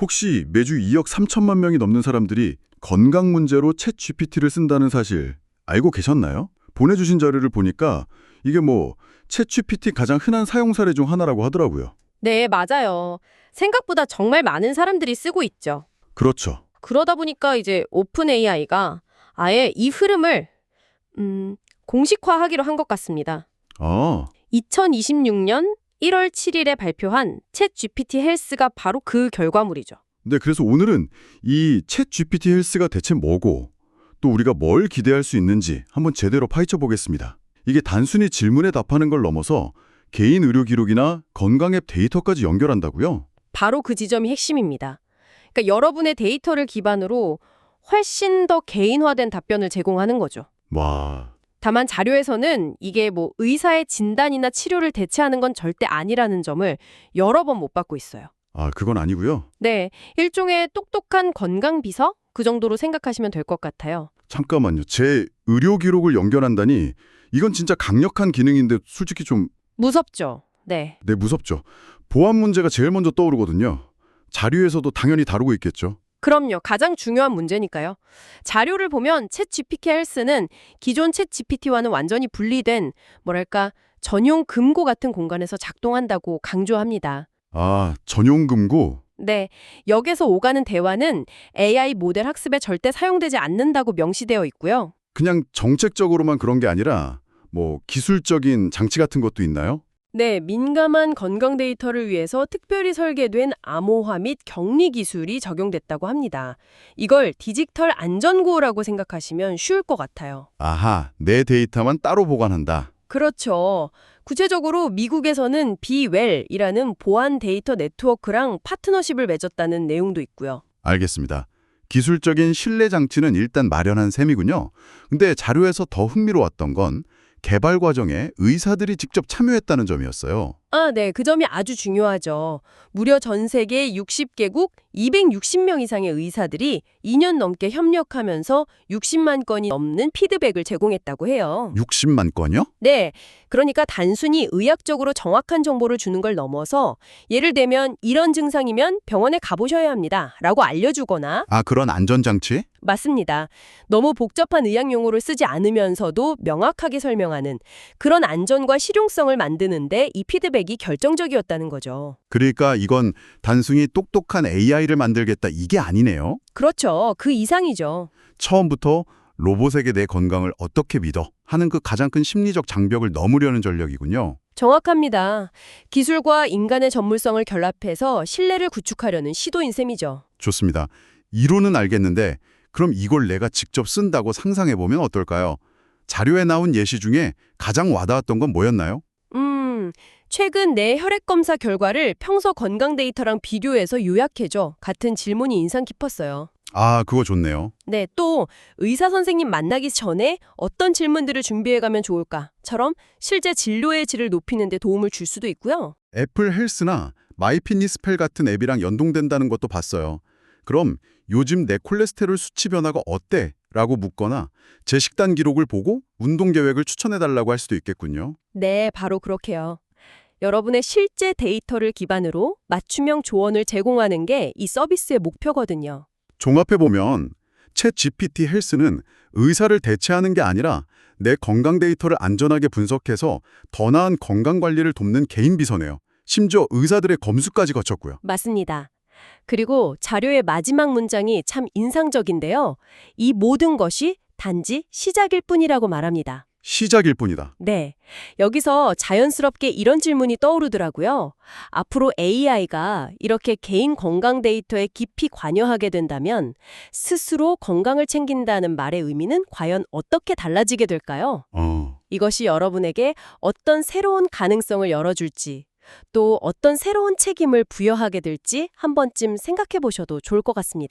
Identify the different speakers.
Speaker 1: 혹시 매주 2억 3천만 명이 넘는 사람들이 건강 문제로 챗 GPT를 쓴다는 사실 알고 계셨나요? 보내주신 자료를 보니까 이게 뭐챗 GPT 가장 흔한 사용 사례 중 하나라고 하더라고요.
Speaker 2: 네, 맞아요. 생각보다 정말 많은 사람들이 쓰고 있죠.
Speaker 1: 그렇죠.
Speaker 2: 그러다 보니까 이제 오픈 AI가 아예 이 흐름을 음, 공식화하기로 한 것 같습니다.
Speaker 1: 아,
Speaker 2: 2026년 1월 7일에 발표한 챗 GPT 헬스가 바로 그 결과물이죠.
Speaker 1: 네, 그래서 오늘은 이 챗 GPT 헬스가 대체 뭐고 또 우리가 뭘 기대할 수 있는지 한번 제대로 파헤쳐 보겠습니다. 이게 단순히 질문에 답하는 걸 넘어서 개인 의료 기록이나 건강 앱 데이터까지 연결한다고요?
Speaker 2: 바로 그 지점이 핵심입니다. 그러니까 여러분의 데이터를 기반으로 훨씬 더 개인화된 답변을 제공하는 거죠.
Speaker 1: 와,
Speaker 2: 다만 자료에서는 이게 뭐 의사의 진단이나 치료를 대체하는 건 절대 아니라는 점을 여러 번 못 받고 있어요.
Speaker 1: 아, 그건 아니고요.
Speaker 2: 네, 일종의 똑똑한 건강 비서 그 정도로 생각하시면 될 것 같아요.
Speaker 1: 잠깐만요. 제 의료 기록을 연결한다니 이건 진짜 강력한 기능인데 솔직히 좀
Speaker 2: 무섭죠? 네.
Speaker 1: 네, 무섭죠. 보안 문제가 제일 먼저 떠오르거든요. 자료에서도 당연히 다루고 있겠죠.
Speaker 2: 그럼요. 가장 중요한 문제니까요. 자료를 보면 챗 GPT 헬스는 기존 챗 GPT와는 완전히 분리된 뭐랄까 전용 금고 같은 공간에서 작동한다고 강조합니다.
Speaker 1: 아, 전용 금고?
Speaker 2: 네, 역에서 오가는 대화는 AI 모델 학습에 절대 사용되지 않는다고 명시되어 있고요.
Speaker 1: 그냥 정책적으로만 그런 게 아니라 뭐 기술적인 장치 같은 것도 있나요?
Speaker 2: 네, 민감한 건강 데이터를 위해서 특별히 설계된 암호화 및 격리 기술이 적용됐다고 합니다. 이걸 디지털 안전구호라고 생각하시면 쉬울 것 같아요.
Speaker 1: 아하, 내 데이터만 따로 보관한다.
Speaker 2: 그렇죠. 구체적으로 미국에서는 비웰이라는 보안 데이터 네트워크랑 파트너십을 맺었다는 내용도 있고요.
Speaker 1: 알겠습니다. 기술적인 신뢰 장치는 일단 마련한 셈이군요. 근데 자료에서 더 흥미로웠던 건 개발 과정에 의사들이 직접 참여했다는 점이었어요.
Speaker 2: 아, 네. 그 점이 아주 중요하죠. 무려 전 세계 60개국 260명 이상의 의사들이 2년 넘게 협력하면서 60만 건이 넘는 피드백을 제공했다고 해요.
Speaker 1: 60만 건이요?
Speaker 2: 네. 그러니까 단순히 의학적으로 정확한 정보를 주는 걸 넘어서 예를 들면 이런 증상이면 병원에 가보셔야 합니다. 라고 알려주거나
Speaker 1: 아, 그런 안전장치?
Speaker 2: 맞습니다. 너무 복잡한 의학 용어를 쓰지 않으면서도 명확하게 설명하는 그런 안전과 실용성을 만드는데 이 피드백이 결정적이었다는 거죠.
Speaker 1: 그러니까 이건 단순히 똑똑한 AI를 만들겠다 이게 아니네요.
Speaker 2: 그렇죠. 그 이상이죠.
Speaker 1: 처음부터 로봇에게 내 건강을 어떻게 믿어 하는 그 가장 큰 심리적 장벽을 넘으려는 전략이군요.
Speaker 2: 정확합니다. 기술과 인간의 전문성을 결합해서 신뢰를 구축하려는 시도인 셈이죠.
Speaker 1: 좋습니다. 이론은 알겠는데 그럼 이걸 내가 직접 쓴다고 상상해보면 어떨까요? 자료에 나온 예시 중에 가장 와닿았던 건 뭐였나요?
Speaker 2: 음, 최근 내 혈액 검사 결과를 평소 건강 데이터랑 비교해서 요약해줘. 같은 질문이 인상 깊었어요.
Speaker 1: 아, 그거 좋네요.
Speaker 2: 네, 또 의사 선생님 만나기 전에 어떤 질문들을 준비해가면 좋을까?처럼 실제 진료의 질을 높이는 데 도움을 줄 수도 있고요.
Speaker 1: 애플 헬스나 마이피니스펠 같은 앱이랑 연동된다는 것도 봤어요. 그럼 요즘 내 콜레스테롤 수치 변화가 어때? 라고 묻거나 제 식단 기록을 보고 운동 계획을 추천해달라고 할 수도 있겠군요.
Speaker 2: 네, 바로 그렇게요. 여러분의 실제 데이터를 기반으로 맞춤형 조언을 제공하는 게 이 서비스의 목표거든요.
Speaker 1: 종합해보면 챗 GPT 헬스는 의사를 대체하는 게 아니라 내 건강 데이터를 안전하게 분석해서 더 나은 건강 관리를 돕는 개인 비서네요. 심지어 의사들의 검수까지 거쳤고요.
Speaker 2: 맞습니다. 그리고 자료의 마지막 문장이 참 인상적인데요. 이 모든 것이 단지 시작일 뿐이라고 말합니다.
Speaker 1: 시작일 뿐이다.
Speaker 2: 네. 여기서 자연스럽게 이런 질문이 떠오르더라고요. 앞으로 AI가 이렇게 개인 건강 데이터에 깊이 관여하게 된다면 스스로 건강을 챙긴다는 말의 의미는 과연 어떻게 달라지게 될까요?
Speaker 1: 어,
Speaker 2: 이것이 여러분에게 어떤 새로운 가능성을 열어줄지, 또 어떤 새로운 책임을 부여하게 될지 한 번쯤 생각해 보셔도 좋을 것 같습니다.